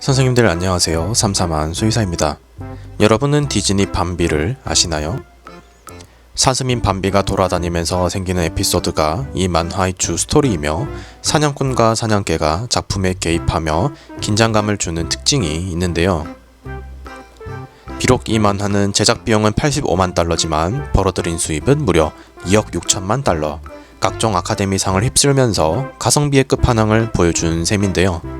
선생님들 안녕하세요. 삼삼한 수의사입니다. 여러분은 디즈니 밤비를 아시나요? 사슴인 밤비가 돌아다니면서 생기는 에피소드가 이 만화의 주 스토리이며 사냥꾼과 사냥개가 작품에 개입하며 긴장감을 주는 특징이 있는데요. 비록 이 만화는 제작 비용은 85만 달러지만 벌어들인 수입은 무려 2억 6천만 달러. 각종 아카데미상을 휩쓸면서 가성비의 끝판왕을 보여준 셈인데요.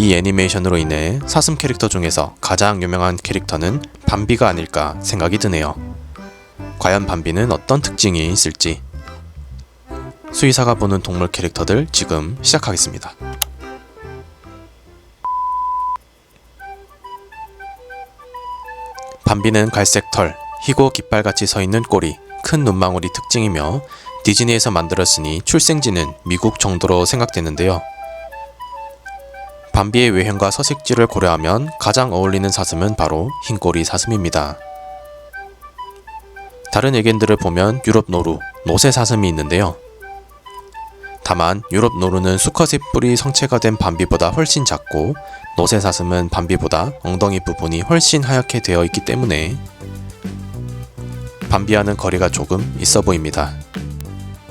이 애니메이션으로 인해 사슴 캐릭터 중에서 가장 유명한 캐릭터는 밤비가 아닐까 생각이 드네요. 과연 밤비는 어떤 특징이 있을지 수의사가 보는 동물 캐릭터들 지금 시작하겠습니다. 밤비는 갈색 털, 희고 깃발같이 서 있는 꼬리, 큰 눈망울이 특징이며 디즈니에서 만들었으니 출생지는 미국 정도로 생각되는데요. 밤비의 외형과 서식지를 고려하면 가장 어울리는 사슴은 바로 흰꼬리 사슴입니다. 다른 의견들을 보면 유럽 노루, 노새 사슴이 있는데요. 다만 유럽 노루는 수컷의 뿔이 성체가 된 밤비보다 훨씬 작고 노새 사슴은 밤비보다 엉덩이 부분이 훨씬 하얗게 되어 있기 때문에 밤비와는 거리가 조금 있어 보입니다.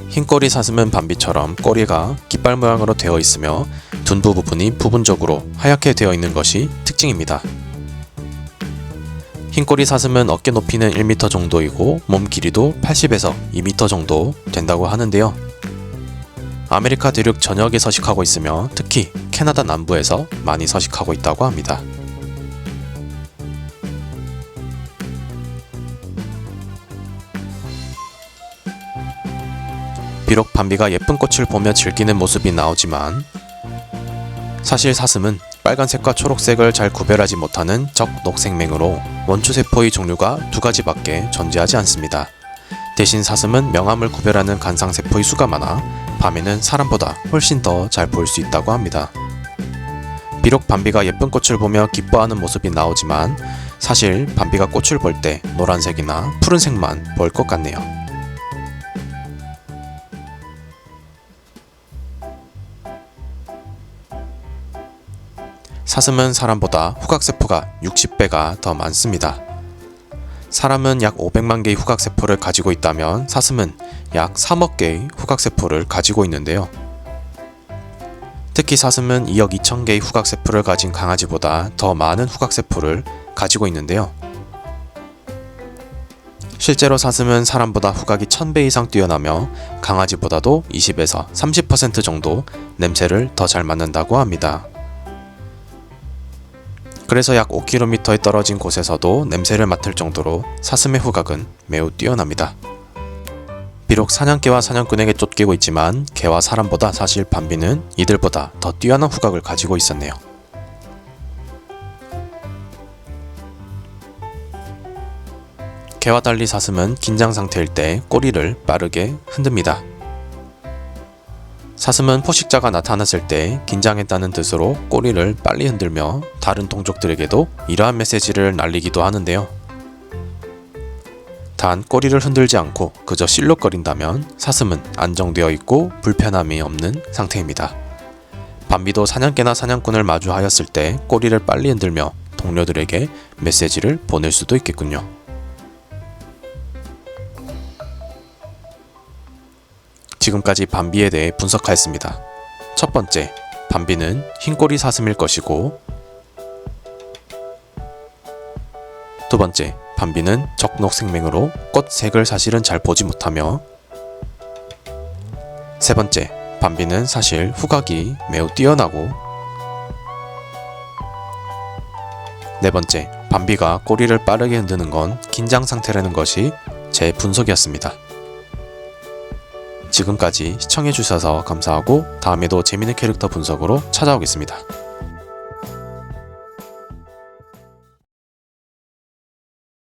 흰꼬리 사슴은 밤비처럼 꼬리가 깃발 모양으로 되어 있으며 둔부 부분이 부분적으로 하얗게 되어 있는 것이 특징입니다. 흰꼬리 사슴은 어깨 높이는 1m 정도이고 몸 길이도 80에서 2m 정도 된다고 하는데요. 아메리카 대륙 전역에 서식하고 있으며 특히 캐나다 남부에서 많이 서식하고 있다고 합니다. 비록 밤비가 예쁜 꽃을 보며 즐기는 모습이 나오지만 사실 사슴은 빨간색과 초록색을 잘 구별하지 못하는 적녹생맹으로 원추세포의 종류가 두 가지밖에 존재하지 않습니다. 대신 사슴은 명암을 구별하는 간상세포의 수가 많아 밤에는 사람보다 훨씬 더잘볼수 있다고 합니다. 비록 밤비가 예쁜 꽃을 보며 기뻐하는 모습이 나오지만 사실 밤비가 꽃을 볼 때 노란색이나 푸른색만 볼 것 같네요. 사슴은 사람보다 후각세포가 60배가 더 많습니다. 사람은 약 500만 개의 후각세포를 가지고 있다면 사슴은 약 3억 개의 후각세포를 가지고 있는데요. 특히 사슴은 2억 2천 개의 후각세포를 가진 강아지보다 더 많은 후각세포를 가지고 있는데요. 실제로 사슴은 사람보다 후각이 1000배 이상 뛰어나며 강아지보다도 20에서 30% 정도 냄새를 더 잘 맡는다고 합니다. 그래서 약 5km에 떨어진 곳에서도 냄새를 맡을 정도로 사슴의 후각은 매우 뛰어납니다. 비록 사냥개와 사냥꾼에게 쫓기고 있지만 개와 사람보다 사실 밤비는 이들보다 더 뛰어난 후각을 가지고 있었네요. 개와 달리 사슴은 긴장 상태일 때 꼬리를 빠르게 흔듭니다. 사슴은 포식자가 나타났을 때 긴장했다는 뜻으로 꼬리를 빨리 흔들며 다른 동족들에게도 이러한 메시지를 날리기도 하는데요. 단 꼬리를 흔들지 않고 그저 실룩거린다면 사슴은 안정되어 있고 불편함이 없는 상태입니다. 밤비도 사냥개나 사냥꾼을 마주하였을 때 꼬리를 빨리 흔들며 동료들에게 메시지를 보낼 수도 있겠군요. 지금까지 밤비에 대해 분석하였습니다. 첫 번째, 밤비는 흰꼬리 사슴일 것이고 두 번째, 밤비는 적록 생맹으로 꽃 색을 사실은 잘 보지 못하며 세 번째, 밤비는 사실 후각이 매우 뛰어나고 네 번째, 밤비가 꼬리를 빠르게 흔드는 건 긴장 상태라는 것이 제 분석이었습니다. 지금까지 시청해주셔서 감사하고 다음에도 재밌는 캐릭터 분석으로 찾아오겠습니다.